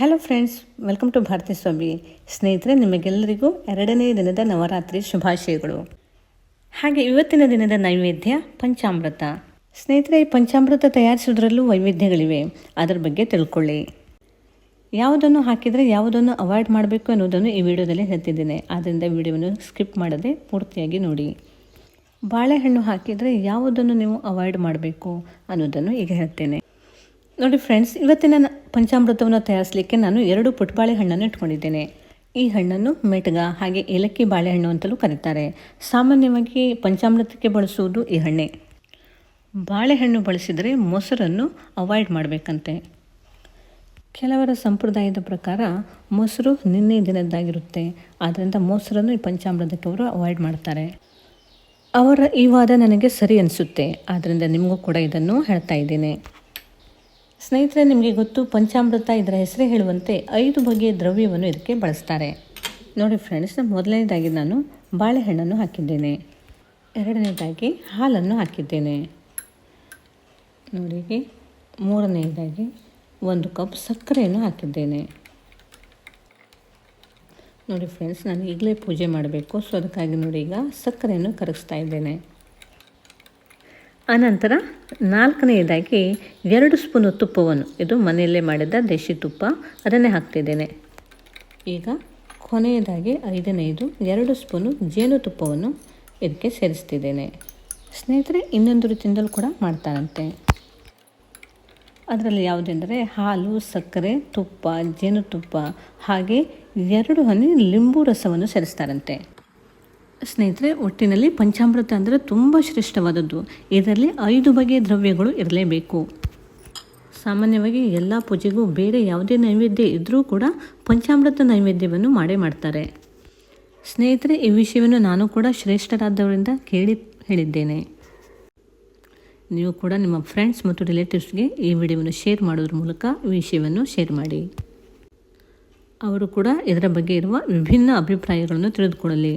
Hello friends welcome to Bharathi Swamy ಸ್ನೇಹಿತರೆ ನಿಮಗೆಲ್ಲರಿಗೂ ಎರಡನೇ ದಿನದ ನವರಾತ್ರಿ ಶುಭಾಶಯಗಳು. ಹಾಗೆ ಇವತ್ತಿನ ದಿನದ ನೈವೇದ್ಯ ಪಂಚಾಮೃತ. ಸ್ನೇಹಿತರೆ, ಈ ಪಂಚಾಮೃತ ತಯಾರಿಸೋದ್ರಲ್ಲೂ ವೈವಿಧ್ಯಗಳಿವೆ. ಅದರ ಬಗ್ಗೆ ತಿಳ್ಕೊಳ್ಳಿ. ಯಾವುದನ್ನು ಹಾಕಿದರೆ ಯಾವುದನ್ನು ಅವಾಯ್ಡ್ ಮಾಡಬೇಕು ಅನ್ನೋದನ್ನು ಈ ವಿಡಿಯೋದಲ್ಲಿ ಹೇಳ್ತಿದ್ದೇನೆ. ಆದ್ದರಿಂದ ವಿಡಿಯೋವನ್ನು ಸ್ಕಿಪ್ ಮಾಡದೆ ಪೂರ್ತಿಯಾಗಿ ನೋಡಿ. ಬಾಳೆಹಣ್ಣು ಹಾಕಿದರೆ ಯಾವುದನ್ನು ನೀವು ಅವಾಯ್ಡ್ ಮಾಡಬೇಕು ಅನ್ನೋದನ್ನು ಈಗ ಹೇಳ್ತೇನೆ. ನೋಡಿ ಫ್ರೆಂಡ್ಸ್ ಇವತ್ತಿನ ಪಂಚಾಮೃತವನ್ನು ತಯಾರಿಸಲಿಕ್ಕೆ ನಾನು ಎರಡು ಪುಟ್ಬಾಳೆ ಹಣ್ಣನ್ನು ಇಟ್ಕೊಂಡಿದ್ದೇನೆ. ಈ ಹಣ್ಣನ್ನು ಮೆಟ್ಗ, ಹಾಗೆ ಏಲಕ್ಕಿ ಬಾಳೆಹಣ್ಣು ಅಂತಲೂ ಕರೀತಾರೆ. ಸಾಮಾನ್ಯವಾಗಿ ಪಂಚಾಮೃತಕ್ಕೆ ಬಳಸುವುದು ಈ ಹಣ್ಣೆ. ಬಾಳೆಹಣ್ಣು ಬಳಸಿದರೆ ಮೊಸರನ್ನು ಅವಾಯ್ಡ್ ಮಾಡಬೇಕಂತೆ. ಕೆಲವರ ಸಂಪ್ರದಾಯದ ಪ್ರಕಾರ ಮೊಸರು ನಿನ್ನೆ ದಿನದ್ದಾಗಿರುತ್ತೆ. ಆದ್ದರಿಂದ ಮೊಸರನ್ನು ಈ ಪಂಚಾಮೃತಕ್ಕೆ ಅವರು ಅವಾಯ್ಡ್ ಮಾಡ್ತಾರೆ. ಅವರ ಈ ವಾದ ನನಗೆ ಸರಿ ಅನಿಸುತ್ತೆ. ಆದ್ದರಿಂದ ನಿಮಗೂ ಕೂಡ ಇದನ್ನು ಹೇಳ್ತಾ ಇದ್ದೇನೆ. ಸ್ನೇಹಿತರೆ, ನಿಮಗೆ ಗೊತ್ತು, ಪಂಚಾಮೃತ ಇದರ ಹೆಸರೇ ಹೇಳುವಂತೆ ಐದು ಬಗೆಯ ದ್ರವ್ಯವನ್ನು ಇದಕ್ಕೆ ಬಳಸ್ತಾರೆ. ನೋಡಿ ಫ್ರೆಂಡ್ಸ್ ಮೊದಲನೇದಾಗಿ ನಾನು ಬಾಳೆಹಣ್ಣನ್ನು ಹಾಕಿದ್ದೇನೆ. ಎರಡನೇದಾಗಿ ಹಾಲನ್ನು ಹಾಕಿದ್ದೇನೆ. ನೋಡಿ ಮೂರನೆಯದಾಗಿ ಒಂದು ಕಪ್ ಸಕ್ಕರೆಯನ್ನು ಹಾಕಿದ್ದೇನೆ. ನೋಡಿ ಫ್ರೆಂಡ್ಸ್ ನಾನು ಈಗಲೇ ಪೂಜೆ ಮಾಡಬೇಕು, ಸೊ ಅದಕ್ಕಾಗಿ ನೋಡಿ ಈಗ ಸಕ್ಕರೆಯನ್ನು ಕರಗಿಸ್ತಾ ಇದ್ದೇನೆ. ಅನಂತರ ನಾಲ್ಕನೆಯದಾಗಿ ಎರಡು ಸ್ಪೂನು ತುಪ್ಪವನ್ನು. ಇದು ಮನೆಯಲ್ಲೇ ಮಾಡಿದ ದೇಶಿ ತುಪ್ಪ. ಅದನ್ನೇ ಹಾಕ್ತಿದ್ದೇನೆ. ಈಗ ಕೊನೆಯದಾಗಿ ಐದನೆಯದು ಎರಡು ಸ್ಪೂನು ಜೇನುತುಪ್ಪವನ್ನು ಇದಕ್ಕೆ ಸೇರಿಸ್ತಿದ್ದೇನೆ. ಸ್ನೇಹಿತರೆ, ಇನ್ನೊಂದು ರೀತಿಯಿಂದಲೂ ಕೂಡ ಮಾಡ್ತಾರಂತೆ. ಅದರಲ್ಲಿ ಯಾವುದೆಂದರೆ ಹಾಲು, ಸಕ್ಕರೆ, ತುಪ್ಪ ಜೇನುತುಪ್ಪ ಹಾಗೆ ಎರಡು ಹನಿ ಲಿಂಬು ರಸವನ್ನು ಸೇರಿಸ್ತಾರಂತೆ. ಸ್ನೇಹಿತರೆ, ಒಟ್ಟಿನಲ್ಲಿ ಪಂಚಾಮೃತ ಅಂದರೆ ತುಂಬ ಶ್ರೇಷ್ಠವಾದದ್ದು. ಇದರಲ್ಲಿ ಐದು ಬಗೆಯ ದ್ರವ್ಯಗಳು ಇರಲೇಬೇಕು. ಸಾಮಾನ್ಯವಾಗಿ ಎಲ್ಲ ಪೂಜೆಗೂ ಬೇರೆ ಯಾವುದೇ ನೈವೇದ್ಯ ಇದ್ದರೂ ಕೂಡ ಪಂಚಾಮೃತ ನೈವೇದ್ಯವನ್ನು ಮಾಡೇ ಮಾಡ್ತಾರೆ. ಸ್ನೇಹಿತರೆ, ಈ ವಿಷಯವನ್ನು ನಾನು ಕೂಡ ಶ್ರೇಷ್ಠರಾದವರಿಂದ ಕೇಳಿ ಹೇಳಿದ್ದೇನೆ. ನೀವು ಕೂಡ ನಿಮ್ಮ ಫ್ರೆಂಡ್ಸ್ ಮತ್ತು ರಿಲೇಟಿವ್ಸ್ಗೆ ಈ ವಿಡಿಯೋವನ್ನು ಶೇರ್ ಮಾಡೋದ್ರ ಮೂಲಕ ಈ ವಿಷಯವನ್ನು ಶೇರ್ ಮಾಡಿ. ಅವರು ಕೂಡ ಇದರ ಬಗ್ಗೆ ಇರುವ ವಿಭಿನ್ನ ಅಭಿಪ್ರಾಯಗಳನ್ನು ತಿಳಿದುಕೊಳ್ಳಲಿ.